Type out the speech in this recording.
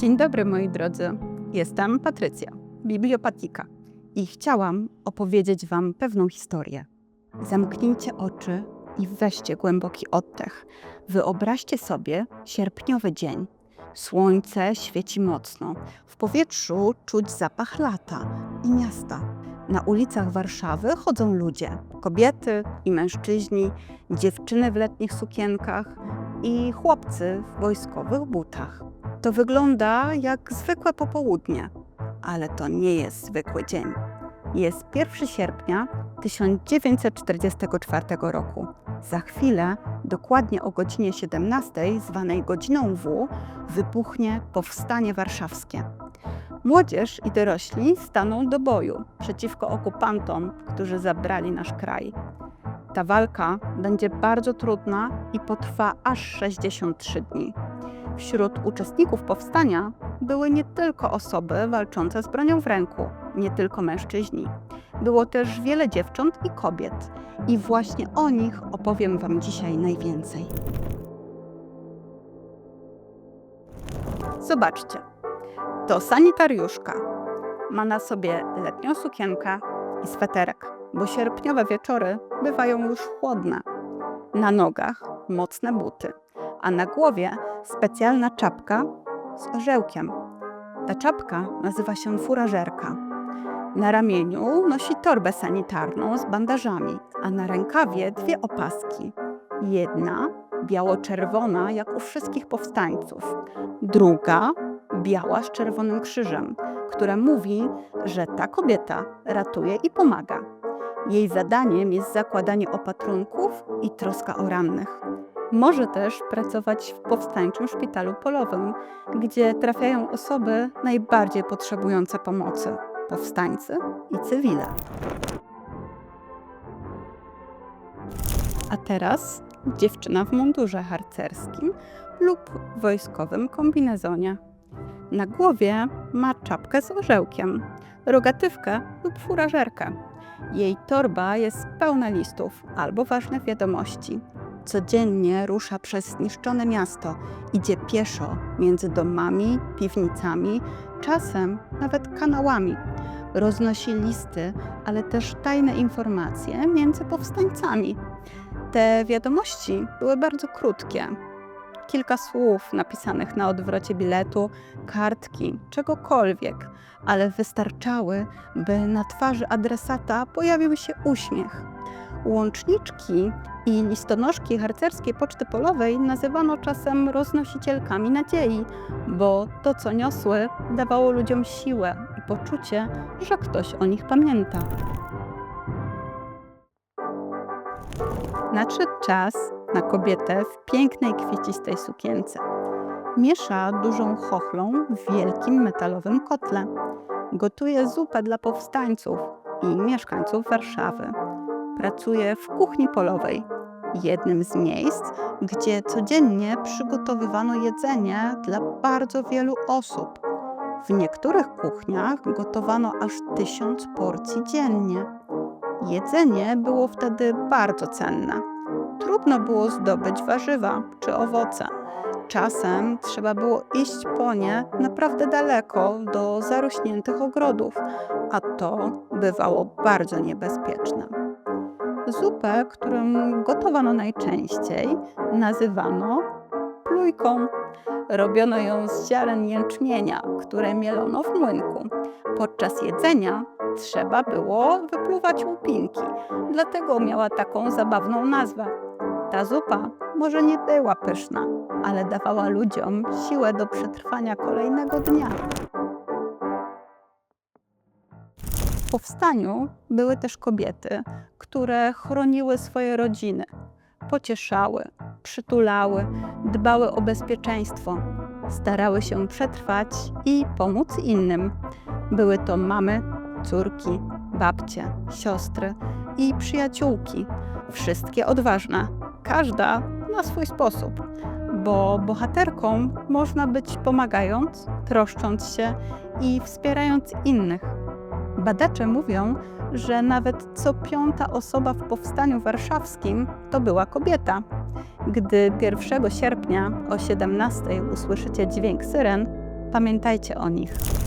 Dzień dobry moi drodzy. Jestem Patrycja, bibliopatika i chciałam opowiedzieć Wam pewną historię. Zamknijcie oczy i weźcie głęboki oddech. Wyobraźcie sobie sierpniowy dzień. Słońce świeci mocno. W powietrzu czuć zapach lata i miasta. Na ulicach Warszawy chodzą ludzie: kobiety i mężczyźni, dziewczyny w letnich sukienkach i chłopcy w wojskowych butach. To wygląda jak zwykłe popołudnie, ale to nie jest zwykły dzień. Jest 1 sierpnia 1944 roku. Za chwilę, dokładnie o godzinie 17, zwanej godziną W, wybuchnie powstanie warszawskie. Młodzież i dorośli staną do boju przeciwko okupantom, którzy zabrali nasz kraj. Ta walka będzie bardzo trudna i potrwa aż 63 dni. Wśród uczestników powstania były nie tylko osoby walczące z bronią w ręku, nie tylko mężczyźni. Było też wiele dziewcząt i kobiet, i właśnie o nich opowiem Wam dzisiaj najwięcej. Zobaczcie, to sanitariuszka. Ma na sobie letnią sukienkę i sweterek, bo sierpniowe wieczory bywają już chłodne. Na nogach mocne buty, a na głowie specjalna czapka z orzełkiem. Ta czapka nazywa się furażerka. Na ramieniu nosi torbę sanitarną z bandażami, a na rękawie dwie opaski. Jedna biało-czerwona, jak u wszystkich powstańców, druga biała z czerwonym krzyżem, która mówi, że ta kobieta ratuje i pomaga. Jej zadaniem jest zakładanie opatrunków i troska o rannych. Może też pracować w powstańczym szpitalu polowym, gdzie trafiają osoby najbardziej potrzebujące pomocy powstańcy i cywile. A teraz dziewczyna w mundurze harcerskim lub wojskowym kombinezonie. Na głowie ma czapkę z orzełkiem, rogatywkę lub furażerkę. Jej torba jest pełna listów albo ważnych wiadomości. Codziennie rusza przez zniszczone miasto, idzie pieszo między domami, piwnicami, czasem nawet kanałami. Roznosi listy, ale też tajne informacje między powstańcami. Te wiadomości były bardzo krótkie. Kilka słów napisanych na odwrocie biletu, kartki, czegokolwiek, ale wystarczały, by na twarzy adresata pojawił się uśmiech. Łączniczki i listonoszki harcerskiej poczty polowej nazywano czasem roznosicielkami nadziei, bo to, co niosły, dawało ludziom siłę i poczucie, że ktoś o nich pamięta. Nadszedł czas na kobietę w pięknej kwiecistej sukience. Miesza dużą chochlą w wielkim metalowym kotle. Gotuje zupę dla powstańców i mieszkańców Warszawy. Pracuje w kuchni polowej, jednym z miejsc, gdzie codziennie przygotowywano jedzenie dla bardzo wielu osób. W niektórych kuchniach gotowano aż tysiąc porcji dziennie. Jedzenie było wtedy bardzo cenne. Trudno było zdobyć warzywa czy owoce. Czasem trzeba było iść po nie naprawdę daleko do zarośniętych ogrodów, a to bywało bardzo niebezpieczne. Zupę, którą gotowano najczęściej, nazywano plujką. Robiono ją z ziaren jęczmienia, które mielono w młynku. Podczas jedzenia trzeba było wypluwać łupinki, dlatego miała taką zabawną nazwę. Ta zupa może nie była pyszna, ale dawała ludziom siłę do przetrwania kolejnego dnia. Powstaniu były też kobiety, które chroniły swoje rodziny, pocieszały, przytulały, dbały o bezpieczeństwo, starały się przetrwać i pomóc innym. Były to mamy, córki, babcie, siostry i przyjaciółki, wszystkie odważne, każda na swój sposób, bo bohaterką można być pomagając, troszcząc się i wspierając innych. Badacze mówią, że nawet co piąta osoba w powstaniu warszawskim to była kobieta. Gdy 1 sierpnia o 17 usłyszycie dźwięk syren, Pamiętajcie o nich.